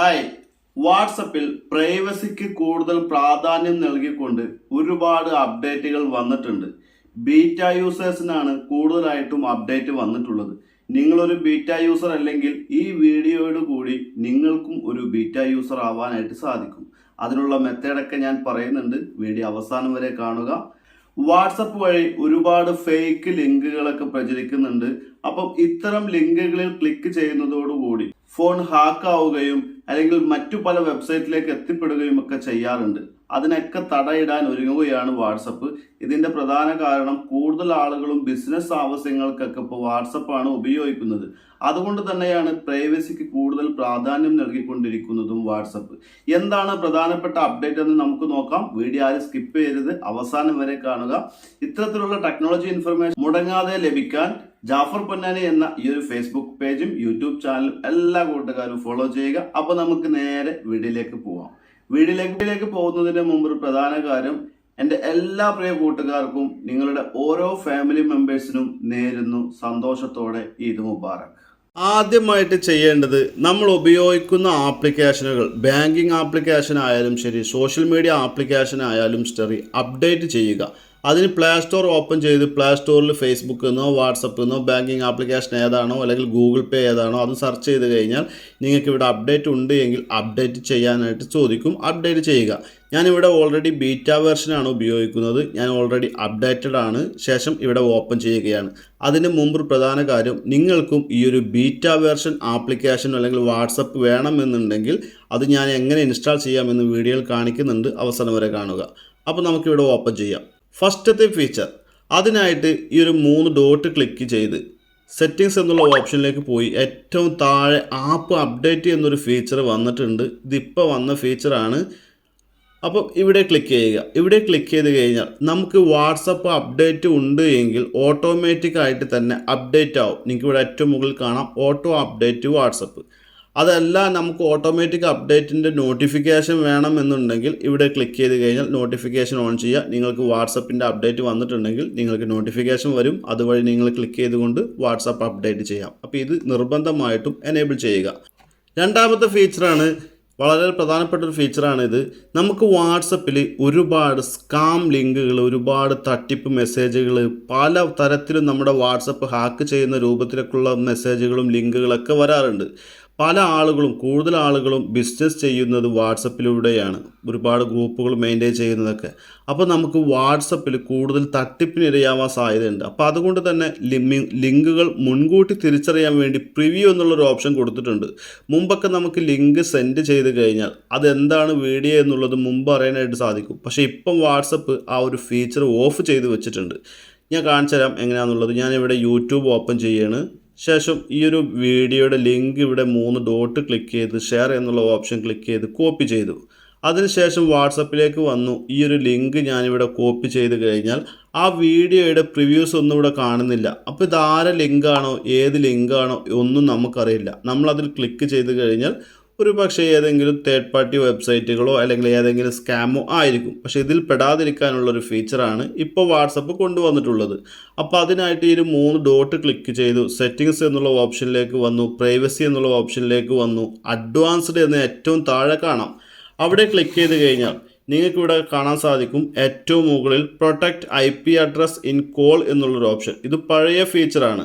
Hi. വാട്സപ്പിൽ പ്രൈവസിക്ക് കൂടുതൽ പ്രാധാന്യം നൽകിക്കൊണ്ട് ഒരുപാട് അപ്ഡേറ്റുകൾ വന്നിട്ടുണ്ട്. ബീറ്റ യൂസേഴ്സിനാണ് കൂടുതലായിട്ടും അപ്ഡേറ്റ് വന്നിട്ടുള്ളത്. നിങ്ങളൊരു ബീറ്റ യൂസർ അല്ലെങ്കിൽ ഈ വീഡിയോയോട് കൂടി നിങ്ങൾക്കും ഒരു ബീറ്റ യൂസർ ആവാനായിട്ട് സാധിക്കും. അതിനുള്ള മെത്തേഡൊക്കെ ഞാൻ പറയുന്നുണ്ട്. വീഡിയോ അവസാനം വരെ കാണുക. വാട്സപ്പ് വഴി ഒരുപാട് ഫേക്ക് ലിങ്കുകളൊക്കെ പ്രചരിക്കുന്നുണ്ട്. അപ്പം ഇത്തരം ലിങ്കുകളിൽ ക്ലിക്ക് ചെയ്യുന്നതോടുകൂടി ഫോൺ ഹാക്ക് ആവുകയും അല്ലെങ്കിൽ മറ്റു പല വെബ്സൈറ്റിലേക്ക് എത്തിപ്പെടുകയും ഒക്കെ ചെയ്യാറുണ്ട്. അതിനൊക്കെ തടയിടാൻ ഒരുങ്ങുകയാണ് വാട്സപ്പ് ഇതിന്റെ പ്രധാന കാരണം കൂടുതൽ ആളുകളും ബിസിനസ് ആവശ്യങ്ങൾക്കൊക്കെ ഇപ്പോൾ വാട്സപ്പാണ് ഉപയോഗിക്കുന്നത്. അതുകൊണ്ട് തന്നെയാണ് പ്രൈവസിക്ക് കൂടുതൽ പ്രാധാന്യം നൽകിക്കൊണ്ടിരിക്കുന്നതും വാട്സപ്പ് എന്താണ് പ്രധാനപ്പെട്ട അപ്ഡേറ്റ് എന്ന് നമുക്ക് നോക്കാം. വീഡിയോ ആരും സ്കിപ്പ് ചെയ്യരുത്. അവസാനം വരെ കാണുക. ഇത്തരത്തിലുള്ള ടെക്നോളജി ഇൻഫർമേഷൻ മുടങ്ങാതെ ലഭിക്കാൻ ജാഫർ പൊന്നാനി എന്ന ഈ ഒരു ഫേസ്ബുക്ക് പേജും യൂട്യൂബ് ചാനലും എല്ലാ കൂട്ടുകാരും ഫോളോ ചെയ്യുക. അപ്പോൾ നമുക്ക് നേരെ വീഡിയോയിലേക്ക് പോവാം. വീഡിയോയിലേക്ക് പോകുന്നതിന് മുമ്പ് ഒരു പ്രധാന കാര്യം എന്റെ എല്ലാ പ്രിയ കൂട്ടുകാർക്കും നിങ്ങളുടെ ഓരോ ഫാമിലി മെമ്പേഴ്സിനും നേരുന്നു സന്തോഷത്തോടെ ഈദ് മുബാറക്. ആദ്യമായിട്ട് ചെയ്യേണ്ടത് നമ്മൾ ഉപയോഗിക്കുന്ന ആപ്ലിക്കേഷനുകൾ ബാങ്കിങ് ആപ്ലിക്കേഷൻ ആയാലും ശരി സോഷ്യൽ മീഡിയ ആപ്ലിക്കേഷൻ ആയാലും ശരി അപ്ഡേറ്റ് ചെയ്യുക. അതിന് പ്ലേ സ്റ്റോർ ഓപ്പൺ ചെയ്ത് പ്ലേ സ്റ്റോറിൽ ഫേസ്ബുക്ക് എന്നോ വാട്സപ്പ് എന്നോ ബാങ്കിങ് ആപ്ലിക്കേഷൻ ഏതാണോ അല്ലെങ്കിൽ ഗൂഗിൾ പേ ഏതാണോ അത് സെർച്ച് ചെയ്ത് കഴിഞ്ഞാൽ നിങ്ങൾക്ക് ഇവിടെ അപ്ഡേറ്റ് ഉണ്ട് എങ്കിൽ അപ്ഡേറ്റ് ചെയ്യാനായിട്ട് ചോദിക്കും. അപ്ഡേറ്റ് ചെയ്യുക. ഞാനിവിടെ ഓൾറെഡി ബീറ്റ വെർഷനാണ് ഉപയോഗിക്കുന്നത്. ഞാൻ ഓൾറെഡി അപ്ഡേറ്റഡ് ആണ്. ശേഷം ഇവിടെ ഓപ്പൺ ചെയ്യുകയാണ്. അതിന് മുമ്പ് പ്രധാന കാര്യം നിങ്ങൾക്കും ഈ ഒരു ബീറ്റ വെർഷൻ ആപ്ലിക്കേഷൻ അല്ലെങ്കിൽ വാട്സപ്പ് വേണമെന്നുണ്ടെങ്കിൽ അത് ഞാൻ എങ്ങനെ ഇൻസ്റ്റാൾ ചെയ്യാമെന്ന് വീഡിയോയിൽ കാണിക്കുന്നുണ്ട്. അവസാനം വരെ കാണുക. അപ്പോൾ നമുക്കിവിടെ ഓപ്പൺ ചെയ്യാം. ഫസ്റ്റത്തെ ഫീച്ചർ അതിനായിട്ട് ഈ ഒരു മൂന്ന് ഡോട്ട് ക്ലിക്ക് ചെയ്ത് സെറ്റിങ്സ് എന്നുള്ള ഓപ്ഷനിലേക്ക് പോയി. ഏറ്റവും താഴെ ആപ്പ് അപ്ഡേറ്റ് എന്നൊരു ഫീച്ചർ വന്നിട്ടുണ്ട്. ഇതിപ്പോൾ വന്ന ഫീച്ചറാണ് അപ്പം ഇവിടെ ക്ലിക്ക് ചെയ്യുക. ഇവിടെ ക്ലിക്ക് ചെയ്ത് കഴിഞ്ഞാൽ നമുക്ക് വാട്സപ്പ് അപ്ഡേറ്റ് ഉണ്ട് എങ്കിൽ ഓട്ടോമാറ്റിക്കായിട്ട് തന്നെ അപ്ഡേറ്റ് ആവും. നിങ്ങൾക്ക് ഇവിടെ ഏറ്റവും മുകളിൽ കാണാം ഓട്ടോ അപ്ഡേറ്റ് വാട്സപ്പ് അതല്ല നമുക്ക് ഓട്ടോമാറ്റിക് അപ്ഡേറ്റിന്റെ നോട്ടിഫിക്കേഷൻ വേണമെന്നുണ്ടെങ്കിൽ ഇവിടെ ക്ലിക്ക് ചെയ്ത് കഴിഞ്ഞാൽ നോട്ടിഫിക്കേഷൻ ഓൺ ചെയ്യുക നിങ്ങൾക്ക് വാട്സപ്പിന്റെ അപ്ഡേറ്റ് വന്നിട്ടുണ്ടെങ്കിൽ നിങ്ങൾക്ക് നോട്ടിഫിക്കേഷൻ വരും. അതുവഴി നിങ്ങൾ ക്ലിക്ക് ചെയ്തുകൊണ്ട് വാട്സപ്പ് അപ്ഡേറ്റ് ചെയ്യാം. അപ്പോൾ ഇത് നിർബന്ധമായിട്ടും എനേബിൾ ചെയ്യുക. രണ്ടാമത്തെ ഫീച്ചറാണ് വളരെ പ്രധാനപ്പെട്ട ഒരു ഫീച്ചറാണ് ഇത്. നമുക്ക് വാട്സപ്പിൽ ഒരുപാട് സ്കാം ലിങ്കുകൾ ഒരുപാട് തട്ടിപ്പ് മെസ്സേജുകൾ പല തരത്തിലും നമ്മുടെ വാട്സപ്പ് ഹാക്ക് ചെയ്യുന്ന രൂപത്തിലേക്കുള്ള മെസ്സേജുകളും ലിങ്കുകളൊക്കെ വരാറുണ്ട്. പല ആളുകളും കൂടുതൽ ആളുകളും ബിസിനസ് ചെയ്യുന്നത് വാട്സപ്പിലൂടെയാണ്. ഒരുപാട് ഗ്രൂപ്പുകൾ മെയിന്റെയിൻ ചെയ്യുന്നതൊക്കെ. അപ്പോൾ നമുക്ക് വാട്സപ്പിൽ കൂടുതൽ തട്ടിപ്പിനിരയാവാൻ സാധ്യതയുണ്ട്. അപ്പോൾ അതുകൊണ്ട് തന്നെ ലിങ്കുകൾ മുൻകൂട്ടി തിരിച്ചറിയാൻ വേണ്ടി പ്രിവ്യൂ എന്നുള്ളൊരു ഓപ്ഷൻ കൊടുത്തിട്ടുണ്ട്. മുമ്പൊക്കെ നമുക്ക് ലിങ്ക് സെൻഡ് ചെയ്ത് കഴിഞ്ഞാൽ അതെന്താണ് വീഡിയോ എന്നുള്ളത് മുമ്പ് അറിയാനായിട്ട് സാധിക്കും. പക്ഷേ ഇപ്പം വാട്സപ്പ് ആ ഒരു ഫീച്ചർ ഓഫ് ചെയ്ത് വെച്ചിട്ടുണ്ട്. ഞാൻ കാണിച്ചു തരാം എങ്ങനെയാണെന്നുള്ളത് ഞാനിവിടെ യൂട്യൂബ് ഓപ്പൺ ചെയ്യാണ്. ശേഷം ഈ ഒരു വീഡിയോയുടെ ലിങ്ക് ഇവിടെ മൂന്ന് ഡോട്ട് ക്ലിക്ക് ചെയ്ത് ഷെയർ എന്നുള്ള ഓപ്ഷൻ ക്ലിക്ക് ചെയ്ത് കോപ്പി ചെയ്തു. അതിനുശേഷം വാട്സപ്പിലേക്ക് വന്നു. ഈ ഒരു ലിങ്ക് ഞാനിവിടെ കോപ്പി ചെയ്ത് കഴിഞ്ഞാൽ ആ വീഡിയോയുടെ പ്രിവ്യൂസ് ഒന്നും ഇവിടെ കാണുന്നില്ല. അപ്പോൾ ഇത് ആരെ ലിങ്കാണോ ഏത് ലിങ്കാണോ ഒന്നും നമുക്കറിയില്ല. നമ്മളതിൽ ക്ലിക്ക് ചെയ്ത് കഴിഞ്ഞാൽ ഒരു പക്ഷേ ഏതെങ്കിലും തേർഡ് പാർട്ടി വെബ്സൈറ്റുകളോ അല്ലെങ്കിൽ ഏതെങ്കിലും സ്കാമോ ആയിരിക്കും. പക്ഷേ ഇതിൽ പെടാതിരിക്കാനുള്ള ഒരു ഫീച്ചറാണ് ഇപ്പോൾ വാട്സപ്പ് കൊണ്ടുവന്നിട്ടുള്ളത്. അപ്പോൾ അതിനായിട്ട് ഈ ഒരു മൂന്ന് ഡോട്ട് ക്ലിക്ക് ചെയ്തു. സെറ്റിങ്സ് എന്നുള്ള ഓപ്ഷനിലേക്ക് വന്നു. പ്രൈവസി എന്നുള്ള ഓപ്ഷനിലേക്ക് വന്നു. അഡ്വാൻസ്ഡ് എന്ന് ഏറ്റവും താഴെ കാണാം. അവിടെ ക്ലിക്ക് ചെയ്ത് കഴിഞ്ഞാൽ നിങ്ങൾക്ക് ഇവിടെ കാണാൻ സാധിക്കും ഏറ്റവും മുകളിൽ protect I P address in call എന്നുള്ളൊരു ഓപ്ഷൻ ഇത് പഴയ ഫീച്ചറാണ്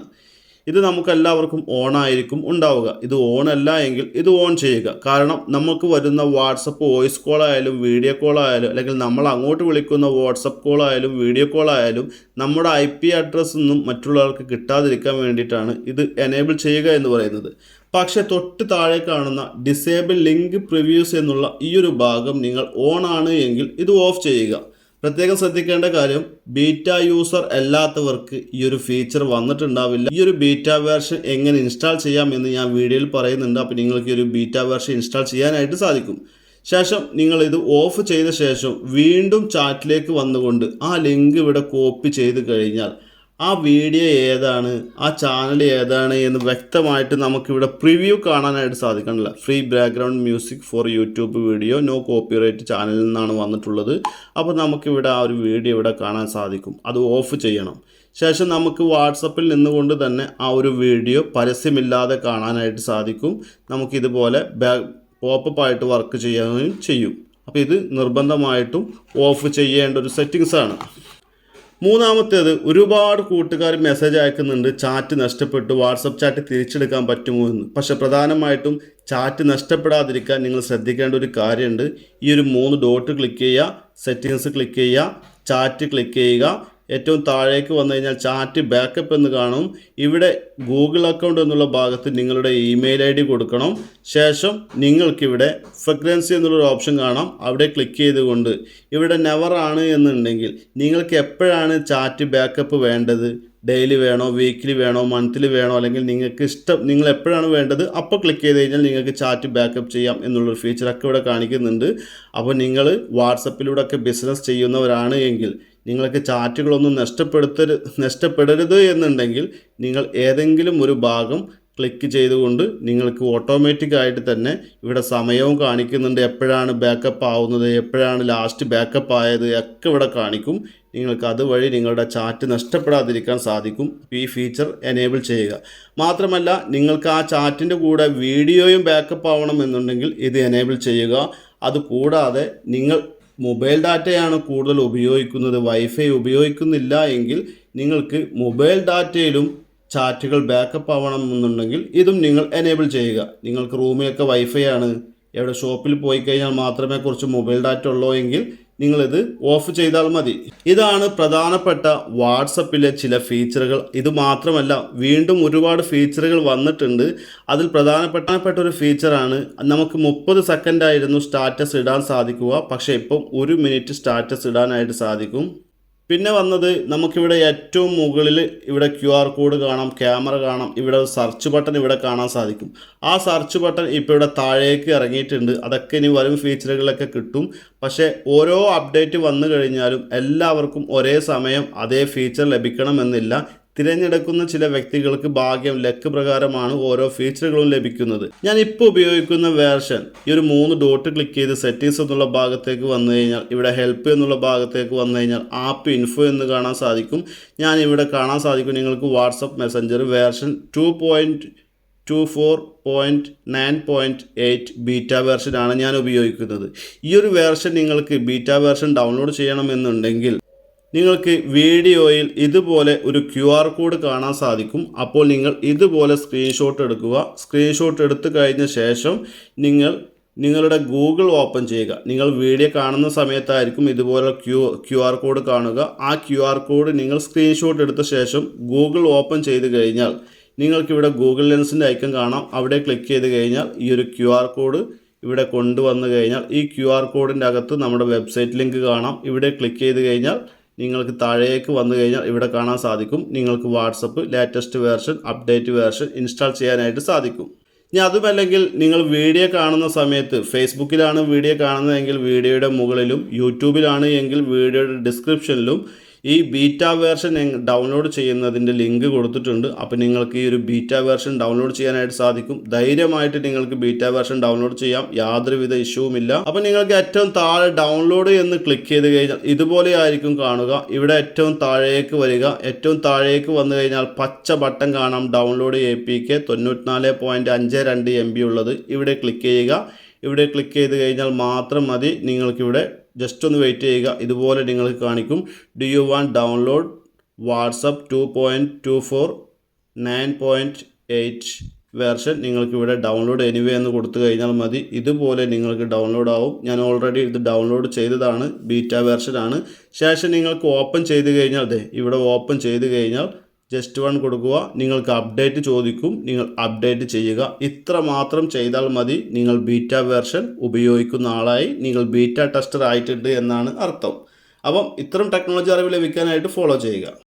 ഇത് നമുക്കെല്ലാവർക്കും ഓൺ ആയിരിക്കും ഉണ്ടാവുക. ഇത് ഓൺ അല്ല എങ്കിൽ ഇത് ഓൺ ചെയ്യുക. കാരണം നമുക്ക് വരുന്ന വാട്സപ്പ് വോയിസ് കോൾ ആയാലും വീഡിയോ കോൾ ആയാലും അല്ലെങ്കിൽ നമ്മൾ അങ്ങോട്ട് വിളിക്കുന്ന വാട്സപ്പ് കോൾ ആയാലും വീഡിയോ കോൾ ആയാലും നമ്മുടെ ഐ പി അഡ്രസ്സ് ഒന്നും മറ്റുള്ളവർക്ക് കിട്ടാതിരിക്കാൻ വേണ്ടിയിട്ടാണ് ഇത് എനേബിൾ ചെയ്യുക എന്ന് പറയുന്നത്. പക്ഷെ തൊട്ട് താഴെ കാണുന്ന ഡിസേബിൾ ലിങ്ക് പ്രിവ്യൂസ് എന്നുള്ള ഈ ഒരു ഭാഗം നിങ്ങൾ ഓൺ ആണ് എങ്കിൽ ഇത് ഓഫ് ചെയ്യുക. പ്രത്യേകം ശ്രദ്ധിക്കേണ്ട കാര്യം ബീറ്റ യൂസർ അല്ലാത്തവർക്ക് ഈ ഒരു ഫീച്ചർ വന്നിട്ടുണ്ടാവില്ല. ഈ ഒരു ബീറ്റ വേർഷൻ എങ്ങനെ ഇൻസ്റ്റാൾ ചെയ്യാം എന്ന് ഞാൻ വീഡിയോയിൽ പറയുന്നുണ്ട്. അപ്പോൾ നിങ്ങൾക്ക് ഈ ഒരു ബീറ്റ വേർഷൻ ഇൻസ്റ്റാൾ ചെയ്യാനായിട്ട് സാധിക്കും. ശേഷം നിങ്ങൾ ഇത് ഓഫ് ചെയ്ത ശേഷം വീണ്ടും ചാറ്റിലേക്ക് വന്നുകൊണ്ട് ആ ലിങ്ക് ഇവിടെ കോപ്പി ചെയ്ത് കഴിഞ്ഞാൽ ആ വീഡിയോ ഏതാണ്? ആ ചാനൽ ഏതാണ് എന്ന് വ്യക്തമായിട്ട് നമുക്കിവിടെ പ്രിവ്യൂ കാണാനായിട്ട് സാധിക്കണില്ല. Free background music for YouTube video no copyright ചാനലിൽ നിന്നാണ് വന്നിട്ടുള്ളത്. അപ്പോൾ നമുക്കിവിടെ ആ ഒരു വീഡിയോ ഇവിടെ കാണാൻ സാധിക്കും. അത് ഓഫ് ചെയ്യണം. ശേഷം നമുക്ക് വാട്സപ്പിൽ നിന്നുകൊണ്ട് തന്നെ ആ ഒരു വീഡിയോ പരസ്യമില്ലാതെ കാണാനായിട്ട് സാധിക്കും. നമുക്കിതുപോലെ ബാ പോപ്പപ്പ് ആയിട്ട് വർക്ക് ചെയ്യാനും ചെയ്യും. അപ്പോൾ ഇത് നിർബന്ധമായിട്ടും ഓഫ് ചെയ്യേണ്ട ഒരു സെറ്റിങ്സാണ് മൂന്നാമത്തേത് ഒരുപാട് കൂട്ടുകാർ മെസ്സേജ് അയക്കുന്നുണ്ട്. ചാറ്റ് നഷ്ടപ്പെട്ടു. വാട്സപ്പ് ചാറ്റ് തിരിച്ചെടുക്കാൻ പറ്റുമോ എന്ന്. പക്ഷെ പ്രധാനമായിട്ടും ചാറ്റ് നഷ്ടപ്പെടാതിരിക്കാൻ നിങ്ങൾ ശ്രദ്ധിക്കേണ്ട ഒരു കാര്യമുണ്ട്. ഈ ഒരു മൂന്ന് ഡോട്ട് ക്ലിക്ക് ചെയ്യുക സെറ്റിങ്സ് ക്ലിക്ക് ചെയ്യുക ചാറ്റ് ക്ലിക്ക് ചെയ്യുക ഏറ്റവും താഴേക്ക് വന്നു കഴിഞ്ഞാൽ ചാറ്റ് ബാക്കപ്പ് എന്ന് കാണും. ഇവിടെ ഗൂഗിൾ അക്കൗണ്ട് എന്നുള്ള ഭാഗത്ത് നിങ്ങളുടെ ഇമെയിൽ ഐ ഡി കൊടുക്കണം. ശേഷം നിങ്ങൾക്കിവിടെ ഫ്രീക്വൻസി എന്നുള്ളൊരു ഓപ്ഷൻ കാണാം. അവിടെ ക്ലിക്ക് ചെയ്തുകൊണ്ട്. ഇവിടെ നെവർ ആണ് എന്നുണ്ടെങ്കിൽ നിങ്ങൾക്ക് എപ്പോഴാണ് ചാറ്റ് ബാക്കപ്പ് വേണ്ടത്? ഡെയിലി വേണോ വീക്കിലി വേണോ മന്ത്ലി വേണോ? അല്ലെങ്കിൽ നിങ്ങൾക്ക് ഇഷ്ടം നിങ്ങൾ എപ്പോഴാണ് വേണ്ടത്? അപ്പോൾ ക്ലിക്ക് ചെയ്ത് കഴിഞ്ഞാൽ നിങ്ങൾക്ക് ചാറ്റ് ബാക്കപ്പ് ചെയ്യാം എന്നുള്ളൊരു ഫീച്ചറൊക്കെ ഇവിടെ കാണിക്കുന്നുണ്ട്. അപ്പോൾ നിങ്ങൾ വാട്സപ്പിലൂടെ ഒക്കെ ബിസിനസ് ചെയ്യുന്നവരാണ് എങ്കിൽ നിങ്ങൾക്ക് ചാറ്റുകളൊന്നും നഷ്ടപ്പെടുത്തരു നഷ്ടപ്പെടരുത് എന്നുണ്ടെങ്കിൽ നിങ്ങൾ ഏതെങ്കിലും ഒരു ഭാഗം ക്ലിക്ക് ചെയ്തുകൊണ്ട് നിങ്ങൾക്ക് ഓട്ടോമാറ്റിക് ആയിട്ട് തന്നെ ഇവിടെ സമയവും കാണിക്കുന്നുണ്ട്. എപ്പോഴാണ് ബാക്കപ്പ് ആവുന്നത്? എപ്പോഴാണ് ലാസ്റ്റ് ബാക്കപ്പ് ആയത്? ഒക്കെ ഇവിടെ കാണിക്കും. നിങ്ങൾക്ക് അതുവഴി നിങ്ങളുടെ ചാറ്റ് നഷ്ടപ്പെടാതിരിക്കാൻ സാധിക്കും. ഈ ഫീച്ചർ എനേബിൾ ചെയ്യുക. മാത്രമല്ല നിങ്ങൾക്ക് ആ ചാറ്റിന്റെ കൂടെ വീഡിയോയും ബാക്കപ്പ് ആവണം എന്നുണ്ടെങ്കിൽ ഇത് എനേബിൾ ചെയ്യുക. അതുകൂടാതെ നിങ്ങൾ മൊബൈൽ ഡാറ്റയാണ് കൂടുതൽ ഉപയോഗിക്കുന്നത്. വൈഫൈ ഉപയോഗിക്കുന്നില്ല എങ്കിൽ നിങ്ങൾക്ക് മൊബൈൽ ഡാറ്റയിലും ചാറ്റുകൾ ബാക്കപ്പ് ആവണമെന്നുണ്ടെങ്കിൽ ഇതും നിങ്ങൾ എനേബിൾ ചെയ്യുക. നിങ്ങൾക്ക് റൂമിലൊക്കെ വൈഫൈ ആണ്. എവിടെ ഷോപ്പിൽ പോയി കഴിഞ്ഞാൽ മാത്രമേ കുറച്ച് മൊബൈൽ ഡാറ്റ ഉള്ളൂ എങ്കിൽ നിങ്ങളിത് ഓഫ് ചെയ്താൽ മതി. ഇതാണ് പ്രധാനപ്പെട്ട വാട്സപ്പിലെ ചില ഫീച്ചറുകൾ. ഇത് മാത്രമല്ല വീണ്ടും ഒരുപാട് ഫീച്ചറുകൾ വന്നിട്ടുണ്ട്. അതിൽ പ്രധാനപ്പെട്ട ഒരു ഫീച്ചറാണ് നമുക്ക് മുപ്പത് സെക്കൻഡായിരുന്നു സ്റ്റാറ്റസ് ഇടാൻ സാധിക്കുക. പക്ഷേ ഇപ്പം ഒരു മിനിറ്റ് സ്റ്റാറ്റസ് ഇടാനായിട്ട് സാധിക്കും. പിന്നെ വന്നത് നമുക്കിവിടെ ഏറ്റവും മുകളിൽ ഇവിടെ ക്യു ആർ കോഡ് കാണാം ക്യാമറ കാണാം ഇവിടെ സെർച്ച് ബട്ടൺ ഇവിടെ കാണാൻ സാധിക്കും. ആ സെർച്ച് ബട്ടൺ ഇപ്പോൾ ഇവിടെ താഴേക്ക് ഇറങ്ങിയിട്ടുണ്ട്. അതൊക്കെ ഇനി വരും ഫീച്ചറുകളൊക്കെ കിട്ടും. പക്ഷേ ഓരോ അപ്ഡേറ്റ് വന്നു കഴിഞ്ഞാലും എല്ലാവർക്കും ഒരേ സമയം അതേ ഫീച്ചർ ലഭിക്കണമെന്നില്ല. തിരഞ്ഞെടുക്കുന്ന ചില വ്യക്തികൾക്ക് ഭാഗ്യം ലക്ക് പ്രകാരമാണ് ഓരോ ഫീച്ചറുകളും ലഭിക്കുന്നത്. ഞാൻ ഇപ്പോൾ ഉപയോഗിക്കുന്ന വേർഷൻ ഈ ഒരു മൂന്ന് ഡോട്ട് ക്ലിക്ക് ചെയ്ത് സെറ്റിങ്സ് എന്നുള്ള ഭാഗത്തേക്ക് വന്നു കഴിഞ്ഞാൽ ഇവിടെ ഹെൽപ്പ് എന്നുള്ള ഭാഗത്തേക്ക് വന്നു കഴിഞ്ഞാൽ ആപ്പ് ഇൻഫോ എന്ന് കാണാൻ സാധിക്കും. ഞാൻ ഇവിടെ കാണാൻ സാധിക്കും നിങ്ങൾക്ക് WhatsApp Messenger version two point two four point nine point eight beta വേർഷനാണ് ഞാൻ ഉപയോഗിക്കുന്നത്. ഈ ഒരു വേർഷൻ നിങ്ങൾക്ക് ബീറ്റ വേർഷൻ ഡൗൺലോഡ് ചെയ്യണമെന്നുണ്ടെങ്കിൽ നിങ്ങൾക്ക് വീഡിയോയിൽ ഇതുപോലെ ഒരു ക്യു ആർ കോഡ് കാണാൻ സാധിക്കും. അപ്പോൾ നിങ്ങൾ ഇതുപോലെ സ്ക്രീൻഷോട്ട് എടുക്കുക. സ്ക്രീൻഷോട്ട് എടുത്തു കഴിഞ്ഞ ശേഷം നിങ്ങൾ നിങ്ങളുടെ ഗൂഗിൾ ഓപ്പൺ ചെയ്യുക. നിങ്ങൾ വീഡിയോ കാണുന്ന സമയത്തായിരിക്കും ഇതുപോലെ ക്യു ക്യു ആർ കോഡ് കാണുക. ആ ക്യു ആർ കോഡ് നിങ്ങൾ സ്ക്രീൻഷോട്ട് എടുത്ത ശേഷം ഗൂഗിൾ ഓപ്പൺ ചെയ്ത് കഴിഞ്ഞാൽ നിങ്ങൾക്കിവിടെ ഗൂഗിൾ ലെൻസിന്റെ ഐക്കൺ കാണാം. അവിടെ ക്ലിക്ക് ചെയ്ത് കഴിഞ്ഞാൽ ഈ ഒരു ക്യു ആർ കോഡ് ഇവിടെ കൊണ്ടുവന്നു കഴിഞ്ഞാൽ ഈ ക്യു ആർ കോഡിന്റെ അകത്ത് നമ്മുടെ വെബ്സൈറ്റ് ലിങ്ക് കാണാം. ഇവിടെ ക്ലിക്ക് ചെയ്ത് കഴിഞ്ഞാൽ നിങ്ങൾക്ക് താഴേക്ക് വന്നു കഴിഞ്ഞാൽ ഇവിടെ കാണാൻ സാധിക്കും. നിങ്ങൾക്ക് WhatsApp latest version update version install ചെയ്യാനായിട്ട് സാധിക്കും. ഇനി അതുമല്ലെങ്കിൽ നിങ്ങൾ വീഡിയോ കാണുന്ന സമയത്ത് ഫേസ്ബുക്കിലാണ് വീഡിയോ കാണുന്നതെങ്കിൽ വീഡിയോയുടെ മുകളിലും യൂട്യൂബിലാണ് എങ്കിൽ വീഡിയോയുടെ ഡിസ്ക്രിപ്ഷനിലും ഈ ബീറ്റ വേർഷൻ ഡൗൺലോഡ് ചെയ്യുന്നതിന്റെ ലിങ്ക് കൊടുത്തിട്ടുണ്ട്. അപ്പോൾ നിങ്ങൾക്ക് ഈ ഒരു ബീറ്റ വേർഷൻ ഡൗൺലോഡ് ചെയ്യാനായിട്ട് സാധിക്കും. ധൈര്യമായിട്ട് നിങ്ങൾക്ക് ബീറ്റ വേർഷൻ ഡൗൺലോഡ് ചെയ്യാം. യാതൊരുവിധ ഇഷ്യൂവുമില്ല അപ്പോൾ നിങ്ങൾക്ക് ഏറ്റവും താഴെ ഡൗൺലോഡ് എന്ന് ക്ലിക്ക് ചെയ്ത് കഴിഞ്ഞാൽ ഇതുപോലെ ആയിരിക്കും കാണുക. ഇവിടെ ഏറ്റവും താഴേക്ക് വരിക. ഏറ്റവും താഴേക്ക് വന്നു കഴിഞ്ഞാൽ പച്ച ബട്ടൺ കാണാം. ഡൗൺലോഡ് എ പി കെ തൊണ്ണൂറ്റിനാല് പോയിന്റ് അഞ്ച് രണ്ട് എം ബി ഉള്ളത്. ഇവിടെ ക്ലിക്ക് ചെയ്യുക. ഇവിടെ ക്ലിക്ക് ചെയ്ത് കഴിഞ്ഞാൽ മാത്രം മതി. നിങ്ങൾക്കിവിടെ ജസ്റ്റ് ഒന്ന് വെയിറ്റ് ചെയ്യുക. ഇതുപോലെ നിങ്ങൾക്ക് കാണിക്കും. Do you want download WhatsApp two point two four nine point eight version നിങ്ങൾക്ക് ഇവിടെ ഡൗൺലോഡ് എനിവേ എന്ന് കൊടുത്തു കഴിഞ്ഞാൽ മതി. ഇതുപോലെ നിങ്ങൾക്ക് ഡൗൺലോഡ് ആവും. ഞാൻ ഓൾറെഡി ഇത് ഡൗൺലോഡ് ചെയ്തതാണ്. ബീറ്റ വേർഷനാണ് ശേഷം നിങ്ങൾക്ക് ഓപ്പൺ ചെയ്ത് കഴിഞ്ഞാൽ അതെ ഇവിടെ ഓപ്പൺ ചെയ്ത് കഴിഞ്ഞാൽ ജസ്റ്റ് വൺ കൊടുക്കുക. നിങ്ങൾക്ക് അപ്ഡേറ്റ് ചോദിക്കും. നിങ്ങൾ അപ്ഡേറ്റ് ചെയ്യുക. ഇത്ര മാത്രം ചെയ്താൽ മതി. നിങ്ങൾ ബീറ്റ വേർഷൻ ഉപയോഗിക്കുന്ന ആളായി നിങ്ങൾ ബീറ്റ ടെസ്റ്റർ ആയിട്ടുണ്ട് എന്നാണ് അർത്ഥം. അപ്പം ഇത്തരം ടെക്നോളജി അറിവ് ലഭിക്കാനായിട്ട് ഫോളോ ചെയ്യുക.